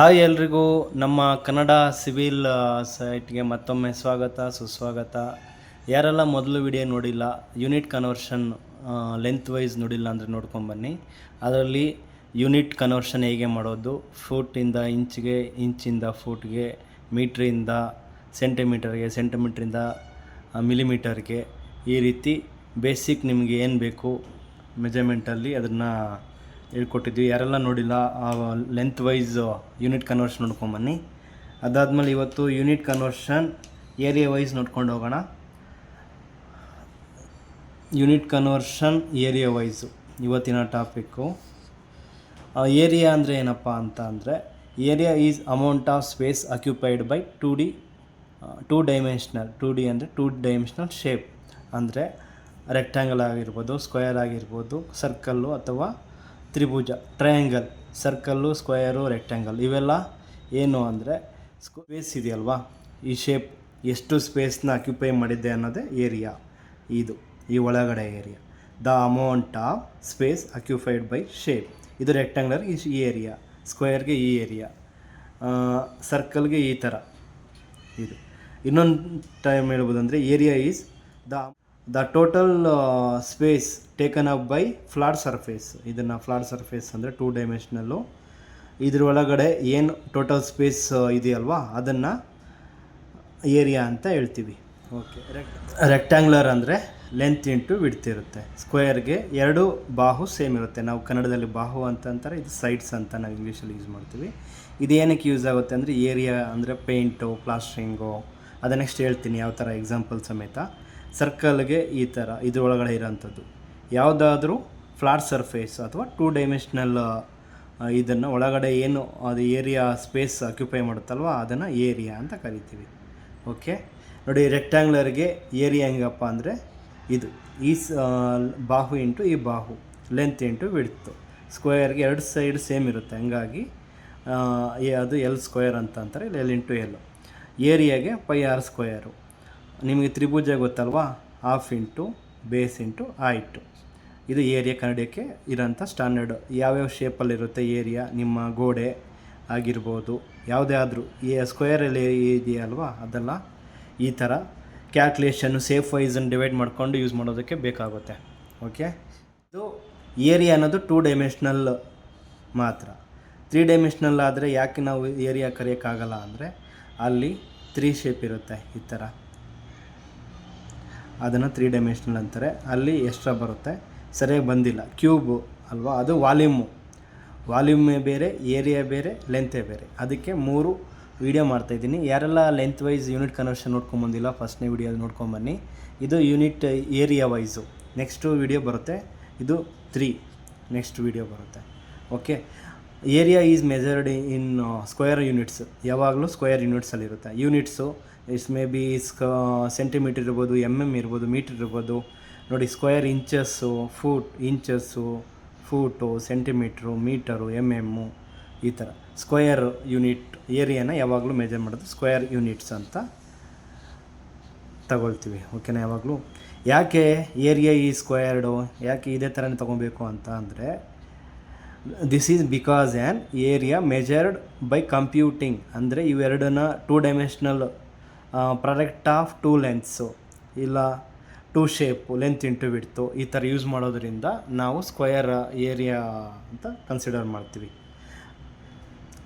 Hi ಎಲ್ರಿಗೂ. ನಮ್ಮ Kannada civil ಸೈಟ್ಗೆ ಮತ್ತೊಮ್ಮೆ ಸ್ವಾಗತ, ಸುಸ್ವಾಗತ. ಯಾರೆಲ್ಲ ಮೊದಲು ವಿಡಿಯೋ ನೋಡಿಲ್ಲ, ಯೂನಿಟ್ ಕನ್ವರ್ಷನ್ ಲೆಂತ್ ವೈಸ್ ನೋಡಿಲ್ಲ ಅಂದರೆ ನೋಡ್ಕೊಂಬನ್ನಿ ಅದರಲ್ಲಿ ಯೂನಿಟ್ ಕನ್ವರ್ಷನ್ ಹೇಗೆ ಮಾಡೋದು ಫೂಟಿಂದ ಇಂಚ್ಗೆ, ಇಂಚಿಂದ ಫೂಟ್ಗೆ ಮೀಟ್ರಿಂದ ಸೆಂಟಿಮೀಟರ್ಗೆ, ಸೆಂಟಿಮೀಟ್ರಿಂದ ಮಿಲಿಮೀಟರ್ಗೆ ಈ ರೀತಿ ಬೇಸಿಕ್ ನಿಮಗೆ ಏನು ಬೇಕು, ಮೆಜರ್ಮೆಂಟಲ್ಲಿ ಅದನ್ನು ಹೇಳ್ಕೊಟ್ಟಿದ್ವಿ. ಯಾರೆಲ್ಲ ನೋಡಿಲ್ಲ ಲೆಂತ್ ವೈಸ್ ಯೂನಿಟ್ ಕನ್ವರ್ಷನ್ ನೋಡ್ಕೊಂಬನ್ನಿ ಅದಾದಮೇಲೆ ಇವತ್ತು ಯೂನಿಟ್ ಕನ್ವರ್ಷನ್ ಏರಿಯಾ ವೈಸ್ ನೋಡ್ಕೊಂಡು ಹೋಗೋಣ. ಯೂನಿಟ್ ಕನ್ವರ್ಷನ್ ಏರಿಯಾ ವೈಸು ಇವತ್ತಿನ ಟಾಪಿಕ್ಕು ಏರಿಯಾ ಅಂದರೆ ಏನಪ್ಪ ಅಂತ ಅಂದರೆ area is amount of space occupied by two D two dimensional two D ಅಂದರೆ ಟೂ ಡೈಮೆನ್ಷನಲ್ ಶೇಪ್ ಅಂದರೆ ರೆಕ್ಟ್ಯಾಂಗಲ್ ಆಗಿರ್ಬೋದು ಸ್ಕ್ವೇರ್ ಆಗಿರ್ಬೋದು ಸರ್ಕಲ್ಲು ಅಥವಾ ತ್ರಿಭುಜ ಟ್ರಯಾಂಗಲ್ ಸರ್ಕಲ್ಲು ಸ್ಕ್ವಯರು ರೆಕ್ಟ್ಯಾಂಗಲ್ ಇವೆಲ್ಲ ಏನು ಅಂದರೆ ಸ್ಪೇಸ್ ಇದೆಯಲ್ವಾ? ಈ ಶೇಪ್ ಎಷ್ಟು ಸ್ಪೇಸ್ನ ಅಕ್ಯುಪೈ ಮಾಡಿದ್ದೆ ಅನ್ನೋದೇ ಏರಿಯಾ ಇದು, ಈ ಒಳಗಡೆ area the amount of space occupied by shape ಇದು ರೆಕ್ಟ್ಯಾಂಗ್ಲರ್ ಈ ಏರಿಯಾ ಸ್ಕ್ವೇರ್ಗೆ ಈ ಏರಿಯಾ ಸರ್ಕಲ್ಗೆ ಈ ಥರ ಇದು. ಇನ್ನೊಂದು time ಹೇಳ್ಬೋದಂದ್ರೆ area is the the total space taken up by flat surface ಇದನ್ನು ಫ್ಲಾಟ್ ಸರ್ಫೇಸ್ ಅಂದರೆ ಟೂ ಡೈಮೆನ್ಷನಲ್ಲು ಇದ್ರ ಒಳಗಡೆ ಏನು ಟೋಟಲ್ ಸ್ಪೇಸ್ ಇದೆಯಲ್ವಾ? ಅದನ್ನು ಏರಿಯಾ ಅಂತ ಹೇಳ್ತೀವಿ. ಓಕೆ ರೆಕ್ಟ್ಯಾಂಗ್ಯುಲರ್ ಅಂದರೆ ಲೆಂತ್ ಇಂಟು ವಿಡ್ತ್ ಇರುತ್ತೆ. ಸ್ಕ್ವೇರ್ಗೆ ಎರಡು ಬಾಹು ಸೇಮ್ ಇರುತ್ತೆ. ನಾವು ಕನ್ನಡದಲ್ಲಿ ಬಾಹು ಅಂತ ಅಂತಾರೆ ಇದು ಸೈಡ್ಸ್ ಅಂತ ನಾವು ಇಂಗ್ಲೀಷಲ್ಲಿ ಯೂಸ್ ಮಾಡ್ತೀವಿ. ಇದು ಏನಕ್ಕೆ ಯೂಸ್ ಆಗುತ್ತೆ ಅಂದರೆ ಏರಿಯಾ ಅಂದರೆ ಪೇಂಟು ಪ್ಲಾಸ್ಟ್ರಿಂಗು ಅದು ನೆಕ್ಸ್ಟ್ ಹೇಳ್ತೀನಿ ಯಾವ ಥರ ಎಕ್ಸಾಂಪಲ್ ಸಮೇತ. ಸರ್ಕಲ್ಗೆ ಈ ಥರ ಇದ್ರೊಳಗಡೆ ಇರೋಂಥದ್ದು. ಯಾವುದಾದ್ರೂ ಫ್ಲಾಟ್ ಸರ್ಫೇಸ್ ಅಥವಾ ಟೂ ಡೈಮೆನ್ಷನಲ್ ಇದನ್ನು ಒಳಗಡೆ ಏನು ಅದು ಏರಿಯಾ ಸ್ಪೇಸ್ ಆಕ್ಯುಪೈ ಮಾಡುತ್ತಲ್ವ ಅದನ್ನು ಏರಿಯಾ ಅಂತ ಕರಿತೀವಿ. ಓಕೆ? ನೋಡಿ, ರೆಕ್ಟ್ಯಾಂಗ್ಲರ್ಗೆ ಏರಿಯಾ ಹೆಂಗಪ್ಪ ಅಂದರೆ ಇದು, ಈ ಬಾಹು ಇಂಟು ಈ ಬಾಹು, ಲೆಂತ್ ಇಂಟು ವಿಡ್ತು. ಸ್ಕ್ವೇರ್ಗೆ ಎರಡು ಸೈಡ್ ಸೇಮ್ ಇರುತ್ತೆ, ಹಂಗಾಗಿ ಅದು ಎಲ್ ಸ್ಕ್ವಯರ್ ಅಂತ ಅಂತಾರೆ, ಇಲ್ಲಿ ಎಲ್ ಇಂಟು ಎಲ್. ಏರಿಯಾಗೆ ಪೈ ಆರ್ ಸ್ಕ್ವೇರು. ನಿಮಗೆ ತ್ರಿಭುಜ ಗೊತ್ತಲ್ವಾ? Half into base into height ಇದು ಏರಿಯಾ ಕನ್ನಡಕ್ಕೆ ಇರೋಂಥ ಸ್ಟ್ಯಾಂಡರ್ಡ್ ಯಾವ್ಯಾವ ಶೇಪಲ್ಲಿರುತ್ತೆ ಏರಿಯಾ ನಿಮ್ಮ ಗೋಡೆ ಆಗಿರ್ಬೋದು, ಯಾವುದೇ ಆದರೂ. ಈ ಸ್ಕ್ವೇರಲ್ಲಿ ಇದೆಯಲ್ವಾ ಅದೆಲ್ಲ ಈ ಥರ ಕ್ಯಾಲ್ಕುಲೇಷನ್ನು ಸೇಫ್ ವೈಸನ್ನು ಡಿವೈಡ್ ಮಾಡ್ಕೊಂಡು ಯೂಸ್ ಮಾಡೋದಕ್ಕೆ ಬೇಕಾಗುತ್ತೆ. ಓಕೆ ಇದು ಏರಿಯಾ ಅನ್ನೋದು ಟೂ ಡೈಮೆನ್ಷನಲ್ ಮಾತ್ರ. ತ್ರೀ ಡೈಮೆನ್ಷನಲ್ ಆದರೆ ಯಾಕೆ ನಾವು ಏರಿಯಾ ಕರೆಯೋಕ್ಕಾಗಲ್ಲ ಅಂದರೆ ಅಲ್ಲಿ ತ್ರೀ ಶೇಪ್ ಇರುತ್ತೆ ಈ ಥರ. ಅದನ್ನು ತ್ರೀ ಡೈಮೆನ್ಷನಲ್ ಅಂತಾರೆ. ಅಲ್ಲಿ ಎಕ್ಸ್ಟ್ರಾ ಬರುತ್ತೆ. ಸರಿಯಾಗಿ ಬಂದಿಲ್ಲ. ಕ್ಯೂಬು ಅಲ್ವಾ? ಅದು ವಾಲ್ಯೂಮು ವಾಲ್ಯೂಮೇ ಬೇರೆ ಏರಿಯಾ ಬೇರೆ ಲೆಂತೇ ಬೇರೆ. ಅದಕ್ಕೆ ಮೂರು ವೀಡಿಯೋ ಮಾಡ್ತಾಯಿದ್ದೀನಿ ಯಾರೆಲ್ಲ ಲೆಂತ್ ವೈಸ್ ಯೂನಿಟ್ ಕನ್ವರ್ಷನ್ ನೋಡ್ಕೊಂಬಂದಿಲ್ಲ ಫಸ್ಟ್ನೇ ವೀಡಿಯೋ ನೋಡ್ಕೊಂಬನ್ನಿ ಇದು unit area wise next video ಬರುತ್ತೆ. ಇದು ತ್ರೀ ನೆಕ್ಸ್ಟ್ ವೀಡಿಯೋ ಬರುತ್ತೆ. Okay area is measured in square units ಯಾವಾಗಲೂ ಸ್ಕ್ವೇರ್ ಯೂನಿಟ್ಸಲ್ಲಿರುತ್ತೆ ಯೂನಿಟ್ಸು ಇಟ್ಸ್ ಮೇ ಬಿ ಸ್ಕ ಸೆಂಟಿಮೀಟರ್ ಇರ್ಬೋದು ಎಂ ಎಂ ಇರ್ಬೋದು ಮೀಟರ್ ಇರ್ಬೋದು. ನೋಡಿ square inches foot inches foot centimetre metre M M ಈ ಥರ ಸ್ಕ್ವೇರ್ ಯೂನಿಟ್ ಏರಿಯಾನ ಯಾವಾಗಲೂ ಮೇಜರ್ ಮಾಡೋದು ಸ್ಕ್ವೇರ್ ಯೂನಿಟ್ಸ್ ಅಂತ ತಗೊಳ್ತೀವಿ. ಓಕೆನಾ ಯಾವಾಗಲೂ? ಯಾಕೆ ಏರಿಯಾ ಈ ಸ್ಕ್ವೇರ್ಡು ಯಾಕೆ ಇದೇ ಥರನೇ ತೊಗೊಬೇಕು ಅಂತ ಅಂದರೆ this is because an area measured by computing ಅಂದರೆ ಇವೆರಡನ್ನ two dimensional product of two lengths ಇಲ್ಲ two shape length into width ಈ ಥರ ಯೂಸ್ ಮಾಡೋದ್ರಿಂದ ನಾವು ಸ್ಕ್ವಯರ್ ಏರಿಯಾ ಅಂತ ಕನ್ಸಿಡರ್ ಮಾಡ್ತೀವಿ.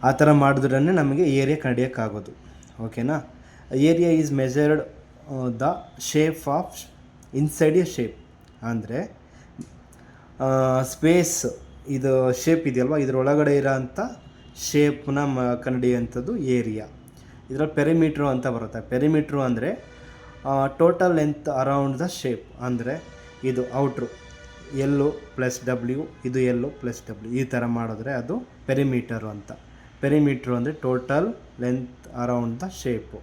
ಆ ಥರ ಮಾಡಿದ್ರೇ ನಮಗೆ ಏರಿಯಾ ಕಂಡಿಯೋಕ್ಕಾಗೋದು ಓಕೆನಾ area is measured the shape of inside a shape ಅಂದರೆ ಸ್ಪೇಸ್ ಇದು ಶೇಪ್ ಇದೆಯಲ್ವ? ಇದರೊಳಗಡೆ ಇರೋಂಥ ಶೇಪ್ನ ಮ ಕಂಡಿಡಿಯೋಂಥದ್ದು ಏರಿಯಾ ಇದರಲ್ಲಿ ಪೆರಿಮೀಟ್ರು ಅಂತ ಬರುತ್ತೆ. ಪೆರಿಮೀಟ್ರು ಅಂದರೆ total length around the shape ಅಂದರೆ ಇದು ಔಟ್ರು ಎಲ್ಲು ಪ್ಲಸ್ ಡಬ್ಲ್ಯೂ ಇದು ಎಲ್ಲು ಪ್ಲಸ್ ಡಬ್ಲ್ಯೂ ಈ ಥರ ಮಾಡಿದ್ರೆ ಅದು ಪೆರಿಮೀಟರು ಅಂತ. ಪೆರಿಮೀಟ್ರು ಅಂದರೆ total length around the shape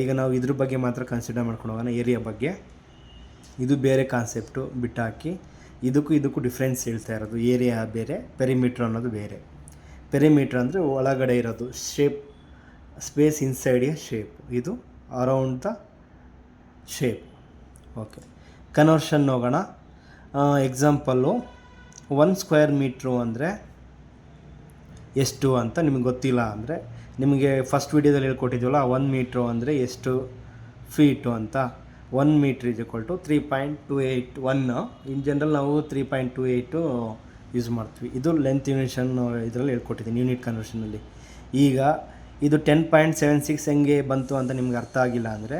ಈಗ ನಾವು ಇದ್ರ ಬಗ್ಗೆ ಮಾತ್ರ ಕನ್ಸಿಡರ್ ಮಾಡ್ಕೊಂಡು ಹೋಗೋಣ ಏರಿಯಾ ಬಗ್ಗೆ. ಇದು ಬೇರೆ ಕಾನ್ಸೆಪ್ಟು ಬಿಟ್ಟಾಕಿ, ಇದಕ್ಕೂ ಇದಕ್ಕೂ ಡಿಫ್ರೆನ್ಸ್ ಹೇಳ್ತಾ ಇರೋದು. ಏರಿಯಾ ಬೇರೆ ಪೆರಿಮೀಟ್ರ್ ಅನ್ನೋದು ಬೇರೆ. ಪೆರಿಮೀಟ್ರ್ ಅಂದರೆ ಒಳಗಡೆ ಇರೋದು. Shape space inside a shape ಇದು around the shape okay conversion ಹೋಗೋಣ ಎಕ್ಸಾಂಪಲ್ಲು ಒನ್ ಸ್ಕ್ವೇರ್ ಮೀಟ್ರು ಅಂದರೆ ಎಷ್ಟು ಅಂತ ನಿಮಗೆ ಗೊತ್ತಿಲ್ಲ ಅಂದರೆ, ನಿಮಗೆ ಫಸ್ಟ್ ವೀಡಿಯೋದಲ್ಲಿ ಹೇಳ್ಕೊಟ್ಟಿದ್ವಲ್ಲ ಒನ್ ಮೀಟ್ರು ಅಂದರೆ ಎಷ್ಟು ಫೀಟು ಅಂತ. One metre is equal three point two eight one in general ನಾವು three point two eight use ಮಾಡ್ತೀವಿ. ಇದು ಲೆಂತ್ ಯೂನಿಷನ್ ಇದರಲ್ಲಿ ಹೇಳ್ಕೊಟ್ಟಿದ್ದೀನಿ ಯೂನಿಟ್ ಕನ್ವರ್ಷನಲ್ಲಿ ಈಗ ಇದು ಟೆನ್ ಪಾಯಿಂಟ್ ಸೆವೆನ್ ಸಿಕ್ಸ್ ಹೆಂಗೆ ಬಂತು ಅಂತ ನಿಮ್ಗೆ ಅರ್ಥ ಆಗಿಲ್ಲ ಅಂದರೆ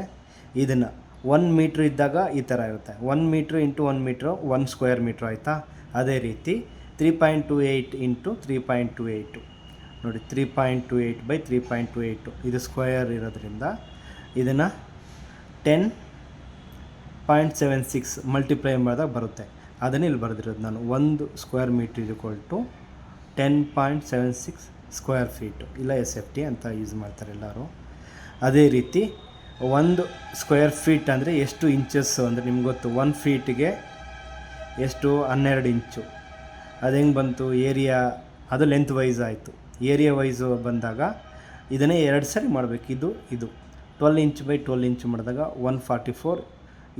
ಇದನ್ನು ಒನ್ ಮೀಟ್ರ್ ಇದ್ದಾಗ ಈ ಥರ ಇರುತ್ತೆ. One metre into one metre one square metre ಆಯಿತಾ? ಅದೇ ರೀತಿ three point two eight into three point two eight ನೋಡಿ three point two eight by three point two eight ಇದು ಸ್ಕ್ವೇರ್ ಇರೋದ್ರಿಂದ ಇದನ್ನು ten point seven six multiply ಮಾಡಿದಾಗ ಬರುತ್ತೆ. ಅದನ್ನು ಇಲ್ಲಿ ಬರೆದಿರೋದು ನಾನು. ಒಂದು square metre equal to ten point seven six square feet, ಇಲ್ಲ ಎಸ್ ಎಫ್ ಟಿ ಅಂತ ಯೂಸ್ ಮಾಡ್ತಾರೆ ಎಲ್ಲರೂ. ಅದೇ ರೀತಿ ಒಂದು ಸ್ಕ್ವೇರ್ ಫೀಟ್ ಅಂದರೆ ಎಷ್ಟು ಇಂಚಸ್ಸು ಅಂದರೆ ನಿಮ್ಗೆ ಗೊತ್ತು ಒನ್ ಫೀಟಿಗೆ ಎಷ್ಟು? ಹನ್ನೆರಡು ಇಂಚು. ಅದು ಹೆಂಗೆ ಬಂತು? ಏರಿಯಾ, ಅದು ಲೆಂತ್ ವೈಸ್ ಆಯಿತು. ಏರಿಯಾ ವೈಸು ಬಂದಾಗ ಇದನ್ನೇ ಎರಡು ಸರಿ ಮಾಡಬೇಕು. ಇದು ಇದು. Twelve inch by twelve inch ಮಾಡಿದಾಗ one forty four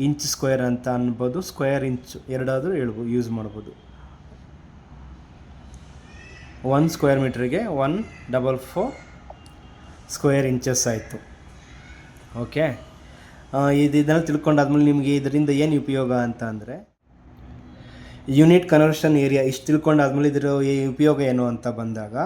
inch square ಅಂತ ಅನ್ಬೋದು. ಸ್ಕ್ವೇರ್ ಇಂಚ್ ಎರಡಾದರೂ ಹೇಳ್ಬೋದು ಯೂಸ್ ಮಾಡ್ಬೋದು. One square ಮೀಟ್ರಿಗೆ one double four square inches ಆಯಿತು. ಓಕೆ ಇದು ಇದನ್ನು ತಿಳ್ಕೊಂಡಾದ್ಮೇಲೆ ನಿಮಗೆ ಇದರಿಂದ ಏನು ಉಪಯೋಗ ಅಂತ ಅಂದರೆ ಯೂನಿಟ್ ಕನ್ವರ್ಷನ್ ಏರಿಯಾ ಇಷ್ಟು ತಿಳ್ಕೊಂಡಾದ್ಮೇಲೆ ಇದರ ಉಪಯೋಗ ಏನು ಅಂತ ಬಂದಾಗ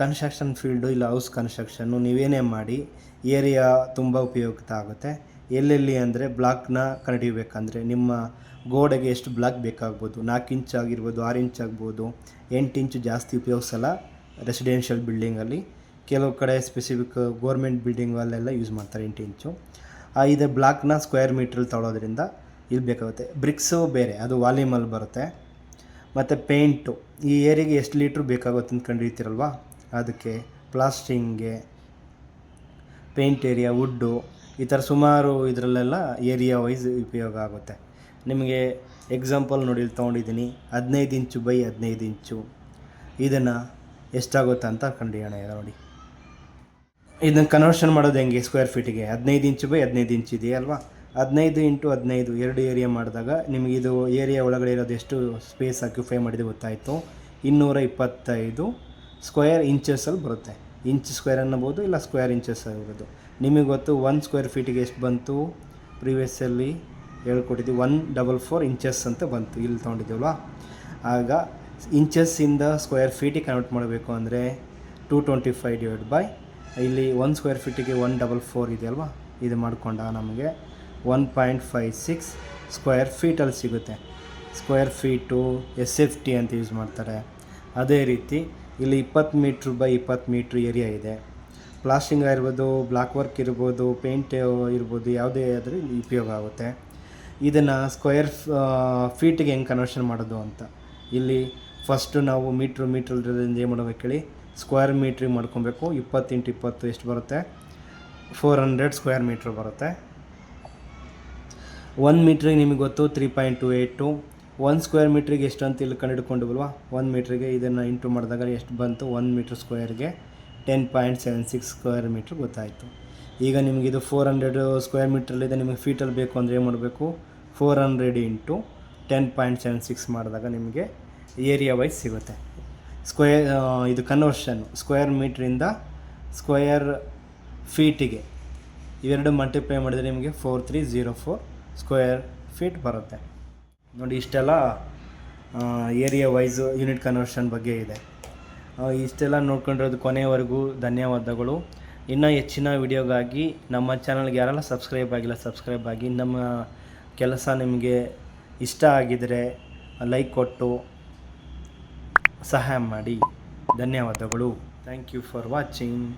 ಕನ್ಸ್ಟ್ರಕ್ಷನ್ ಫೀಲ್ಡು ಇಲ್ಲ ಹೌಸ್ ಕನ್ಸ್ಟ್ರಕ್ಷನ್ನು ನೀವೇನೇ ಮಾಡಿ ಏರಿಯಾ ತುಂಬ ಉಪಯುಕ್ತ ಆಗುತ್ತೆ. ಎಲ್ಲೆಲ್ಲಿ ಅಂದರೆ ಬ್ಲಾಕ್ನ ಕಂಡುಹಿಡಿಬೇಕಂದ್ರೆ ನಿಮ್ಮ ಗೋಡೆಗೆ ಎಷ್ಟು ಬ್ಲಾಕ್ ಬೇಕಾಗ್ಬೋದು? ನಾಲ್ಕು ಇಂಚ್ ಆಗಿರ್ಬೋದು, ಆರು ಇಂಚ್ ಆಗ್ಬೋದು, ಎಂಟು ಇಂಚು ಜಾಸ್ತಿ ಉಪಯೋಗಿಸಲ್ಲ ರೆಸಿಡೆನ್ಷಿಯಲ್ ಬಿಲ್ಡಿಂಗಲ್ಲಿ ಕೆಲವು ಕಡೆ ಸ್ಪೆಸಿಫಿಕ್ ಗೋರ್ಮೆಂಟ್ ಬಿಲ್ಡಿಂಗಲ್ಲೆಲ್ಲ ಯೂಸ್ ಮಾಡ್ತಾರೆ ಎಂಟು ಇಂಚು ಇದು ಬ್ಲಾಕ್ನ ಸ್ಕ್ವೇರ್ ಮೀಟ್ರಲ್ಲಿ ತೊಳೋದ್ರಿಂದ ಇಲ್ಲಿ ಬೇಕಾಗುತ್ತೆ. ಬ್ರಿಕ್ಸು ಬೇರೆ, ಅದು ವಾಲ್ಯೂಮಲ್ಲಿ ಬರುತ್ತೆ. ಮತ್ತು ಪೇಂಟು ಈ ಏರಿಯಾಗೆ ಎಷ್ಟು ಲೀಟ್ರ್ ಬೇಕಾಗುತ್ತೆ ಅಂತ ಕಂಡಿರ್ತೀರಲ್ವಾ ಅದಕ್ಕೆ ಪ್ಲಾಸ್ಟಿಂಗ್ಗೆ ಪೇಂಟ್ ಏರಿಯಾ ವುಡ್ಡು ಈ ಥರ ಸುಮಾರು ಇದರಲ್ಲೆಲ್ಲ ಏರಿಯಾ ವೈಸ್ ಉಪಯೋಗ ಆಗುತ್ತೆ. ನಿಮಗೆ ಎಕ್ಸಾಂಪಲ್ ನೋಡಿ ತೊಗೊಂಡಿದ್ದೀನಿ. ಹದಿನೈದು ಇಂಚು ಬೈ ಹದಿನೈದು ಇಂಚು. ಇದನ್ನು ಎಷ್ಟಾಗುತ್ತೆ ಅಂತ ಕಂಡುಹಿಡಿಯೋಣ ಈಗ ನೋಡಿ. ಇದನ್ನು ಕನ್ವರ್ಷನ್ ಮಾಡೋದು ಹೆಂಗೆ ಸ್ಕ್ವೇರ್ ಫೀಟಿಗೆ ಹದಿನೈದು ಇಂಚು ಬೈ ಹದಿನೈದು ಇಂಚ್ ಇದೆಯಲ್ವಾ ಹದಿನೈದು ಇಂಟು ಹದಿನೈದು ಎರಡು ಏರಿಯಾ ಮಾಡಿದಾಗ ನಿಮಗೆ ಇದು ಏರಿಯಾ ಒಳಗಡೆ ಇರೋದು ಎಷ್ಟು ಸ್ಪೇಸ್ ಆಕ್ಯುಫೈ ಮಾಡಿದೆ ಗೊತ್ತಾಯಿತು? ಇನ್ನೂರ ಇಪ್ಪತ್ತೈದು ಸ್ಕ್ವೇರ್ ಇಂಚಸ್ಸಲ್ಲಿ ಬರುತ್ತೆ. ಇಂಚ್ ಸ್ಕ್ವೇರ್ ಅನ್ನಬೋದು ಇಲ್ಲ ಸ್ಕ್ವೇರ್ ಇಂಚಸ್ ಆಗಿರೋದು ನಿಮಗೆ ಗೊತ್ತು ಒನ್ ಸ್ಕ್ವೇರ್ ಫೀಟಿಗೆ ಎಷ್ಟು ಬಂತು? ಪ್ರೀವಿಯಸ್ಸಲ್ಲಿ ಹೇಳ್ಕೊಟ್ಟಿದ್ದೀವಿ ಒನ್ ಡಬಲ್ ಫೋರ್ ಇಂಚಸ್ ಅಂತ ಬಂತು. ಇಲ್ಲಿ ತೊಗೊಂಡಿದ್ದೀವಲ್ವಾ? ಆಗ ಇಂಚಸ್ಸಿಂದ ಸ್ಕ್ವೇರ್ ಫೀಟಿಗೆ ಕನ್ವರ್ಟ್ ಮಾಡಬೇಕು ಅಂದರೆ two twenty five divide by ಇಲ್ಲಿ ಒನ್ ಸ್ಕ್ವೇರ್ ಫೀಟಿಗೆ ಒನ್ ಡಬಲ್ ಫೋರ್ ಇದೆ ಅಲ್ವಾ? ಇದು ಮಾಡಿಕೊಂಡ ನಮಗೆ one point five six square ಫೀಟಲ್ಲಿ ಸಿಗುತ್ತೆ. Square feet S F T ಅಂತ ಯೂಸ್ ಮಾಡ್ತಾರೆ. ಅದೇ ರೀತಿ ಇಲ್ಲಿ ಇಪ್ಪತ್ತು ಮೀಟ್ರ್ ಬೈ ಇಪ್ಪತ್ತು ಮೀಟ್ರ್ ಏರಿಯಾ ಇದೆ. ಪ್ಲಾಸ್ಟಿಂಗ್ ಆಗಿರ್ಬೋದು ಬ್ಲಾಕ್ ವರ್ಕ್ ಇರ್ಬೋದು ಪೇಂಟ್ ಇರ್ಬೋದು, ಯಾವುದೇ ಆದರೂ ಉಪಯೋಗ ಆಗುತ್ತೆ. ಇದನ್ನು ಸ್ಕ್ವೇರ್ ಫೀಟಿಗೆ ಹೆಂಗೆ ಕನ್ವರ್ಷನ್ ಮಾಡೋದು ಅಂತ. ಇಲ್ಲಿ ಫಸ್ಟು ನಾವು ಮೀಟ್ರ್ ಮೀಟ್ರಿಂದ ಏನು ಮಾಡ್ಬೇಕು ಹೇಳಿ? ಸ್ಕ್ವೇರ್ ಮೀಟ್ರಿಗೆ ಮಾಡ್ಕೊಬೇಕು. ಇಪ್ಪತ್ತು ಇಂಟು ಇಪ್ಪತ್ತು ಎಷ್ಟು ಬರುತ್ತೆ? ಫೋರ್ ಹಂಡ್ರೆಡ್ ಸ್ಕ್ವೇರ್ ಮೀಟ್ರ್ ಬರುತ್ತೆ. ಒಂದು ಮೀಟ್ರಿಗೆ ನಿಮಗೆ ಗೊತ್ತು three point two eight one square ಮೀಟ್ರಿಗೆ ಎಷ್ಟು ಅಂತ ಇಲ್ಲಿ ಕಂಡುಹಿಡ್ಕೊಂಡಿವಲ್ವಾ? ಒಂದು ಮೀಟ್ರಿಗೆ ಇದನ್ನು ಇಂಟು ಮಾಡಿದಾಗ ಎಷ್ಟು ಬಂತು? ಒನ್ ಮೀಟ್ರ್ ಸ್ಕ್ವೇರ್ಗೆ ten point seven six square metre ಗೊತ್ತಾಯಿತು. ಈಗ ನಿಮಗೆ ಇದು ಫೋರ್ ಹಂಡ್ರೆಡ್ ಸ್ಕ್ವೇರ್ ಮೀಟ್ರಲ್ಲಿದೆ ನಿಮಗೆ ಫೀಟಲ್ಲಿ ಬೇಕು ಅಂದರೆ ಏನು ಮಾಡಬೇಕು? Four hundred into ten point seven six ಮಾಡಿದಾಗ ನಿಮಗೆ ಏರಿಯಾ ವೈಸ್ ಸಿಗುತ್ತೆ. ಸ್ಕ್ವೇರ್ ಇದು ಕನ್ವರ್ಷನ್ ಸ್ಕ್ವೇರ್ ಮೀಟ್ರಿಂದ ಸ್ಕ್ವೇರ್ ಫೀಟಿಗೆ ಇವೆರಡು ಮಲ್ಟಿಪ್ಲೈ ಮಾಡಿದರೆ ನಿಮಗೆ four three zero four square feet ಬರುತ್ತೆ. ನೋಡಿ ಇಷ್ಟೆಲ್ಲ ಏರಿಯಾ ವೈಸ್ ಯೂನಿಟ್ ಕನ್ವರ್ಷನ್ ಬಗ್ಗೆ ಇದೆ. ಇಷ್ಟೆಲ್ಲ ನೋಡ್ಕೊಂಡಿರೋದು ಕೊನೆಯವರೆಗೂ ಧನ್ಯವಾದಗಳು. ಇನ್ನೂ ಹೆಚ್ಚಿನ ವಿಡಿಯೋಗಾಗಿ ನಮ್ಮ ಚಾನಲ್ಗೆ ಯಾರೆಲ್ಲ ಸಬ್ಸ್ಕ್ರೈಬ್ ಆಗಿಲ್ಲ ಸಬ್ಸ್ಕ್ರೈಬ್ ಆಗಿ ನಮ್ಮ ಕೆಲಸ ನಿಮಗೆ ಇಷ್ಟ ಆಗಿದರೆ ಲೈಕ್ ಕೊಟ್ಟು ಸಹಾಯ ಮಾಡಿ. ಧನ್ಯವಾದಗಳು. Thank you for watching